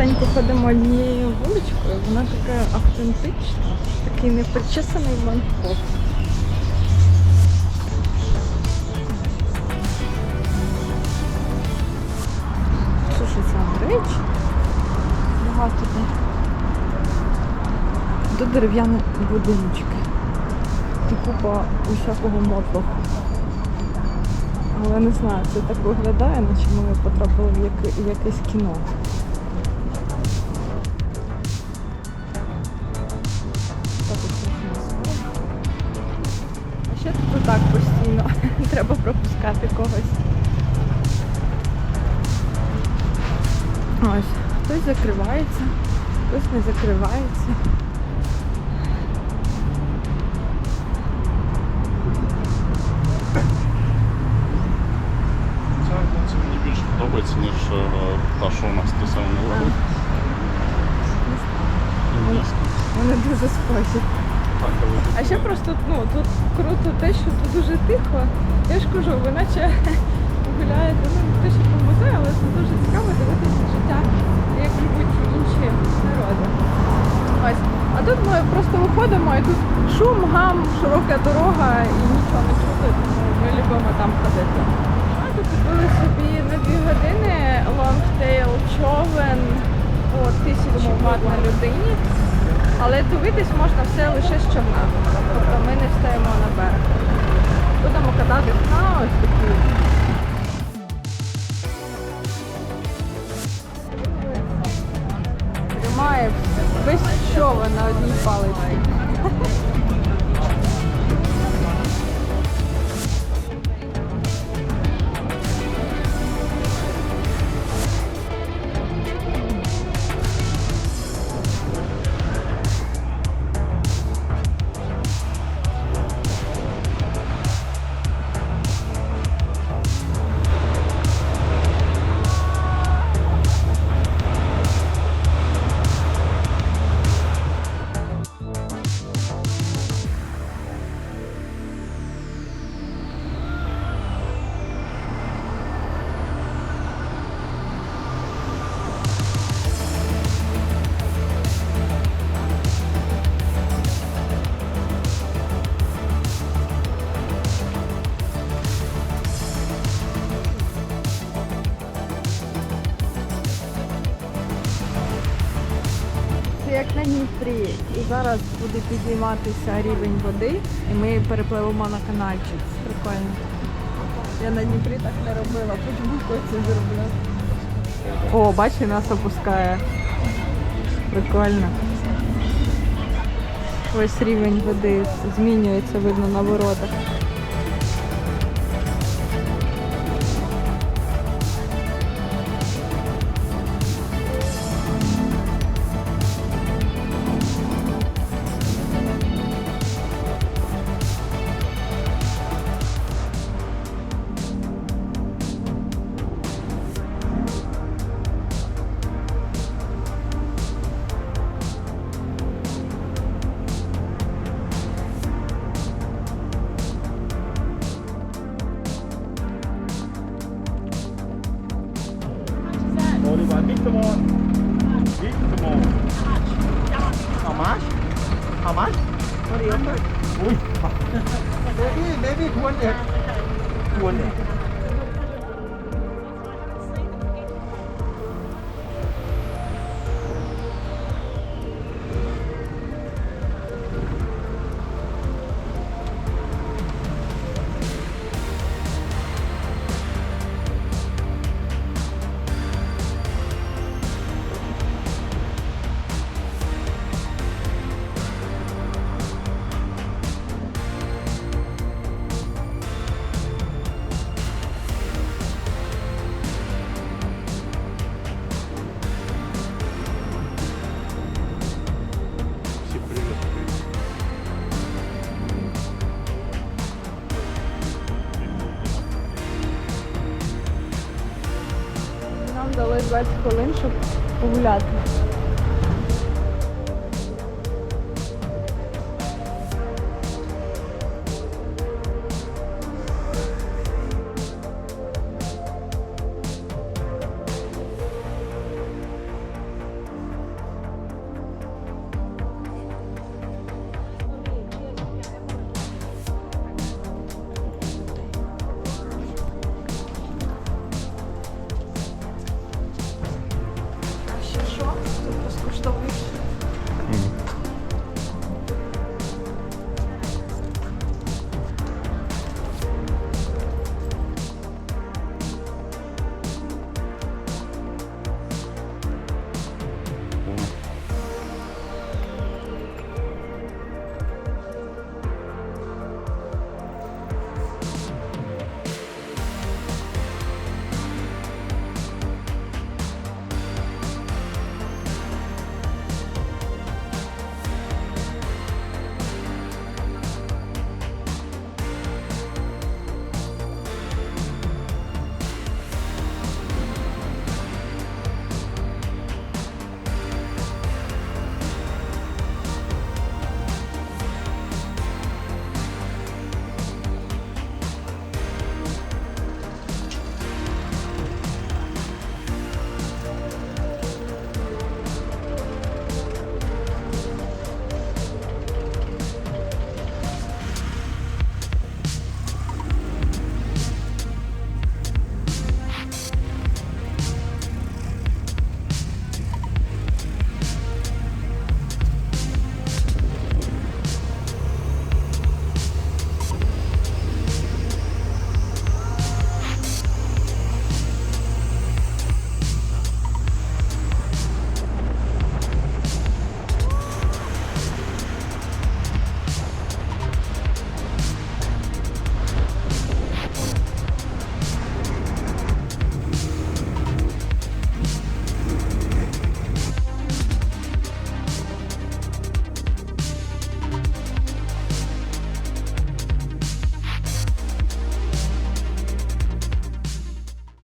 частенько ходимо однією вуличкою, вона така автентична, такий непричесаний Бангкок. Сушаться речі. Багато. Тут дерев'яні будиночки. І купа усякого мотлоху. Але не знаю, це так виглядає, наче ми потрапили в якесь кіно. Ще тут так постійно. Треба пропускати когось. Ось, хтось закривається, хтось не закривається. Ця це мені більше подобається, ніж е, та, що у нас до 7-Eleven. Вони дуже схожі. А ще просто ну, тут круто те, що тут дуже тихо. Я ж кажу, ви наче гуляєте, ну не те, що по музею, але це дуже цікаво дивитися життя, як живуть інші народи. Ось. А тут ми просто виходимо і тут шум, гам, широка дорога і нічого не чути, тому ми любимо там ходити. А тут купили собі на дві години лонгтейл човен по тисячі ват на людині. Але дивитись можна все лише з човна. Тобто ми не встаємо на берег. Будемо кататись на ось такі. Тримає весь човен на одній палиці. Дніпрі. І зараз буде підійматися рівень води, і ми перепливемо на канальчик. Прикольно. Я на Дніпрі так не робила, потім це зроблю. О, бачиш, нас опускає. Прикольно. Ось рівень води змінюється, видно на воротах. มาไหมสวัสดีครับอุ้ยเบบี้เบบี้ทวนเด็กทวนเด็ก Нам дали 20 хвилин, щоб погуляти.